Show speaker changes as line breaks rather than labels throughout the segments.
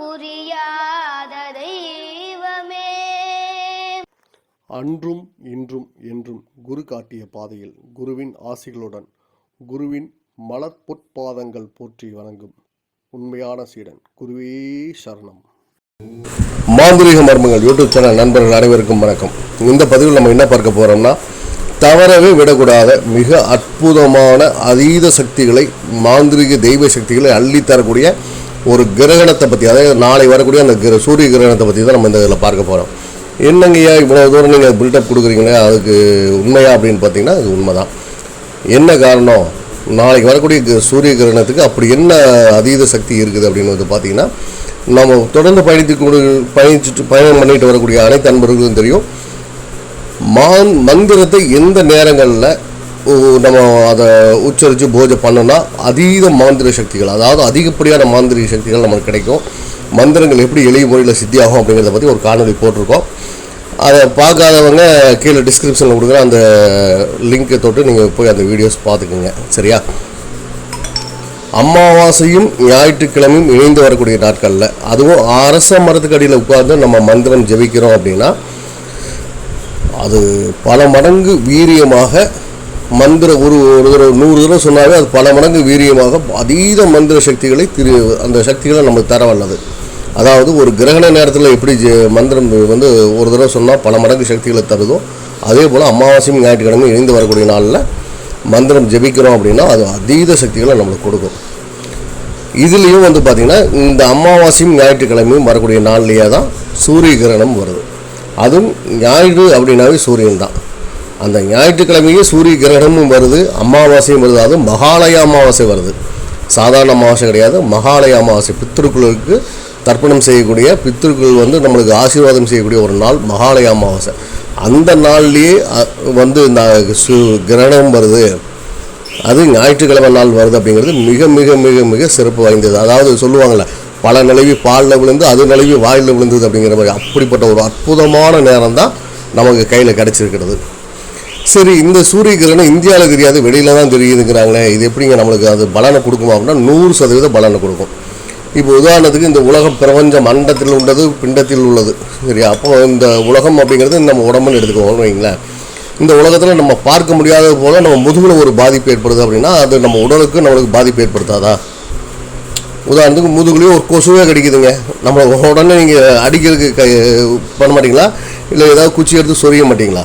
புரியாத தெய்வமே. அன்றும் இன்றும் என்றும் குரு காட்டிய பாதையில் குருவின் ஆசிகளுடன் குருவின் மலர் பொற்பாதங்கள் போற்றி வணங்கும் உண்மையான சீடன் குருவே சரணம். மாந்திரிக மர்மங்கள் யூடியூப் சேனல் நண்பர்கள் அனைவருக்கும் வணக்கம். இந்த பதிவில் நம்ம என்ன பார்க்க போறோம்னா தவறவே விடக்கூடாத மிக அற்புதமான அதீத சக்திகளை மாந்திரிக தெய்வ சக்திகளை அள்ளித்தரக்கூடிய ஒரு கிரகணத்தை பற்றி அதாவது நாளை வரக்கூடிய அந்த கிர சூரிய கிரகணத்தை பற்றி தான் நம்ம இந்த இதில் பார்க்க போகிறோம் என்னங்கய்யா இவ்வளோ தூரம் நீங்கள் பில்டப் கொடுக்குறீங்களே அதுக்கு உண்மையா அப்படின்னு பார்த்தீங்கன்னா அது உண்மைதான். என்ன காரணம்? நாளைக்கு வரக்கூடிய க- சூரிய கிரகணத்துக்கு அப்படி என்ன அதீத சக்தி இருக்குது அப்படின்னு வந்து பார்த்தீங்கன்னா நம்ம தொடர்ந்து பயணித்து கொடு பயணிச்சுட்டு பயணம் பண்ணிட்டு வரக்கூடிய அனைத்து அன்பர்களுக்கும் தெரியும். மான் மந்திரத்தை எந்த நேரங்களில் நம்ம அதை உச்சரித்து பூஜை பண்ணோம்னா அதீத மாந்திர சக்திகள் அதாவது அதிகப்படியான மாந்திரிக சக்திகள் நமக்கு கிடைக்கும். மந்திரங்கள் எப்படி எளிய முறையில் சித்தியாகும் அப்படிங்கிறத பற்றி ஒரு காணொலி போட்டிருக்கோம். அதை பார்க்காதவங்க கீழே டிஸ்கிரிப்ஷனில் கொடுக்குற அந்த லிங்கை தொட்டு நீங்கள் போய் அந்த வீடியோஸ் பார்த்துக்குங்க. சரியா? அமாவாசையும் ஞாயிற்றுக்கிழமையும் இணைந்து வரக்கூடிய நாட்களில் அதுவும் அரச மரத்துக்கு அடியில் உட்கார்ந்து நம்ம மந்திரம் ஜெபிக்கிறோம் அப்படின்னா அது பல மடங்கு வீரியமாக மந்திர ஒரு ஒரு தடவை நூறு தடவை சொன்னாவே அது பல மடங்கு வீரியமாக அதீத மந்திர சக்திகளை திரு அந்த சக்திகளை நமக்கு தர வல்லது. அதாவது ஒரு கிரகண நேரத்தில் எப்படி ஜெ- மந்திரம் வந்து ஒரு தடவை சொன்னால் பல மடங்கு சக்திகளை தருதோ அதே போல் அமாவாசையும் ஞாயிற்றுக்கிழமை இணைந்து வரக்கூடிய நாளில் மந்திரம் ஜெபிக்கிறோம் அப்படின்னா அது அதீத சக்திகளை நம்மளுக்கு கொடுக்கும். இதுலேயும் வந்து பார்த்திங்கன்னா இந்த அமாவாசையும் ஞாயிற்றுக்கிழமையும் வரக்கூடிய நாள்லேயே தான் சூரிய கிரகணம் வருது. அதுவும் ஞாயிறு அப்படின்னாவே சூரியன் தான். அந்த ஞாயிற்றுக்கிழமையே சூரிய கிரகணமும் வருது அமாவாசையும் வருது. அதுவும் மகாலய அமாவாசை வருது. சாதாரண அமாவாசை கிடையாது. மகாலய அமாவாசை. பித்திருக்களுக்கு தர்ப்பணம் செய்யக்கூடிய பித்திருக்கள் வந்து நம்மளுக்கு ஆசீர்வாதம் செய்யக்கூடிய ஒரு நாள் மகாலய அமாவாசை. அந்த நாள்லேயே வந்து இந்த சு கிரகணம் வருது. அது ஞாயிற்றுக்கிழமை நாள் வருது அப்படிங்கிறது மிக மிக மிக மிக சிறப்பு வாய்ந்தது. அதாவது சொல்லுவாங்கள்ல பல நிலவி பாலில் விழுந்து அது நிலவி வாயில் விழுந்தது அப்படிங்கிற மாதிரி. அப்படிப்பட்ட ஒரு அற்புதமான நேரம் தான் நமக்கு கையில் கிடச்சிருக்கிறது. சரி இந்த சூரிய கிரகணம் இந்தியாவில் தெரியாது வெளியில தான் தெரியுதுங்கிறாங்களே இது எப்படிங்க நம்மளுக்கு அது பலனை கொடுக்குமா அப்படின்னா நூறு சதவீத பலனை கொடுக்கும். இப்போ உதாரணத்துக்கு இந்த உலகம் பிரபஞ்ச மண்டத்தில் உள்ளது பிண்டத்தில் உள்ளது சரியா? அப்போ இந்த உலகம் அப்படிங்கிறது நம்ம உடம்புன்னு எடுத்துக்கோங்க வைங்களேன். இந்த உலகத்தில் நம்ம பார்க்க முடியாதது போல் நம்ம முதுகில் ஒரு பாதிப்பு ஏற்படுது அப்படின்னா அது நம்ம உடலுக்கு நம்மளுக்கு பாதிப்பு ஏற்படுத்தாதா? உதாரணத்துக்கு முதுகுலேயே ஒரு கொசுவே கடிக்குதுங்க. நம்ம உடனே நீங்கள் அடிக்கிறதுக்கு கை பண்ண மாட்டீங்களா? இல்லை ஏதாவது குச்சி எடுத்து சொரிய மாட்டீங்களா?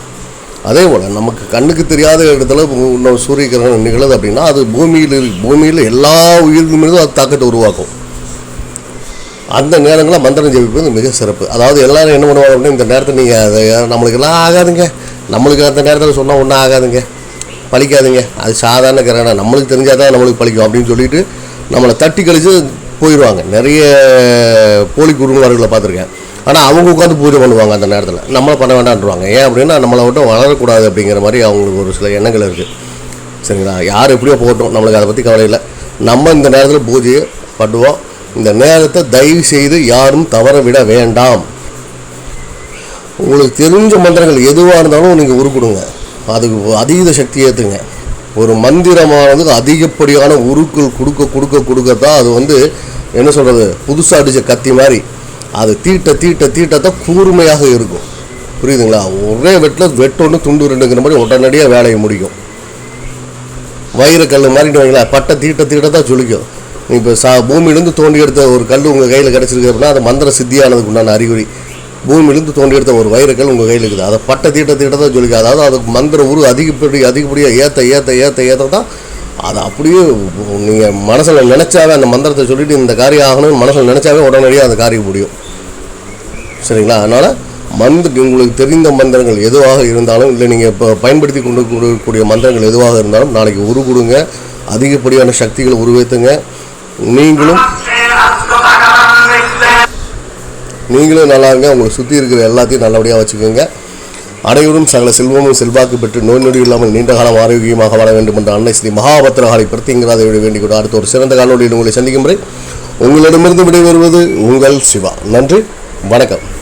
அதே போல் நமக்கு கண்ணுக்கு தெரியாத இடத்துல இன்னும் சூரிய கிரகணம் நிகழுது அப்படின்னா அது பூமியில் பூமியில் எல்லா உயிருக்கு அது தாக்கத்தை உருவாக்கும். அந்த நேரங்களில் மந்திரம் ஜெபிப்பது மிக சிறப்பு. அதாவது எல்லோரும் என்ன பண்ணுவாங்க அப்படின்னா இந்த நேரத்தில் நீங்கள் அதை நம்மளுக்கு எல்லாம் ஆகாதுங்க. நம்மளுக்கு அந்த நேரத்தில் சொன்னால் ஒன்றும் ஆகாதுங்க. பழிக்காதுங்க. அது சாதாரண கிரகணம். நம்மளுக்கு தெரிஞ்சால் தான் நம்மளுக்கு பழிக்கும் அப்படின்னு சொல்லிட்டு நம்மளை தட்டி கழிச்சு போயிடுவாங்க. நிறைய போலி குருமார்களை பார்த்துருக்கேன். ஆனால் அவங்க உட்காந்து பூஜை பண்ணுவாங்க அந்த நேரத்தில். நம்மளை பண்ண வேண்டான்றாங்க ஏன் அப்படின்னா நம்மளை விட்டு வளரக்கூடாது அப்படிங்கிற மாதிரி அவங்களுக்கு ஒரு சில எண்ணங்கள் இருக்குது சரிங்களா? யார் எப்படியோ போட்டோம் நம்மளுக்கு அதை பற்றி கவலை இல்லை. நம்ம இந்த நேரத்தில் பூஜையை பண்ணுவோம். இந்த நேரத்தை தயவு செய்து யாரும் தவற விட வேண்டாம். உங்களுக்கு தெரிஞ்ச மந்திரங்கள் எதுவாக இருந்தாலும் நீங்கள் உருக்குடுங்க. அதுக்கு அதீத சக்தி ஏற்றுங்க ஒரு மந்திரமானது அதிகப்படியான உருக்கள் கொடுக்க கொடுக்க கொடுக்க தான் அது வந்து என்ன சொல்கிறது புதுசாக அடித்த கத்தி மாதிரி. அது தீட்ட தீட்ட தீட்டத்தான் கூர்மையாக இருக்கும். புரியுதுங்களா? ஒரே வெட்டில் வெட்டொன்று துண்டு ரெண்டுங்கிற மாதிரி உடனடியாக வேலையை முடிக்கும். வைரக்கல் மாதிரி வைங்களேன் பட்டை தீட்ட தீட்ட தான் ஜொலிக்கும் இப்போ சா பூமியிலேருந்து தோண்டி எடுத்த ஒரு கல் உங்கள் கையில் கிடச்சிருக்கு அப்படின்னா அது மந்திர சித்தியானதுக்கு உண்டான அறிகுறி. பூமியிலேருந்து தோண்டி எடுத்த ஒரு வைரக்கல் உங்கள் கையில் இருக்குது. அதை பட்டை தீட்ட தீட்ட தான் அதாவது அதுக்கு மந்திர உரு அதிகப்படி அதிகப்படியாக ஏற்ற ஏற்ற ஏற்ற ஏற்ற தான் அது அப்படியே நீங்கள் மனசில் நினச்சாவே அந்த மந்திரத்தை சொல்லிவிட்டு இந்த காரியம் ஆகணும்னு மனசில் நினச்சாவே உடனடியாக அந்த காரியம் முடியும். சரிங்களா? அதனால் மந்திர உங்களுக்கு தெரிந்த மந்திரங்கள் எதுவாக இருந்தாலும் இல்லை நீங்கள் இப்போ பயன்படுத்தி கொண்டு கூடிய மந்திரங்கள் எதுவாக இருந்தாலும் நாளைக்கு உரு கொடுங்க அதிகப்படியான சக்திகளை உருவேற்றுங்க நீங்களும் நீங்களும் நல்லா இருங்க. உங்களை சுற்றி இருக்கிற எல்லாத்தையும் நல்லபடியாக வச்சுக்கோங்க. அனைவரும் சகல செல்வமும் செல்வாக்கு பெற்று நோய் நொடி இல்லாமல் நீண்ட காலம் ஆரோக்கியமாக வாழ வேண்டும் என்ற அன்னை ஸ்ரீ மகாபத்திரகாரி பிரத்திங்கிறாதை விட வேண்டிக் கொண்டு அடுத்த ஒரு சிறந்த காணொலியில் உங்களை சந்திக்கும் முறை உங்களிடமிருந்து விடைபெறுவது உங்கள் சிவா. நன்றி. வணக்கம்.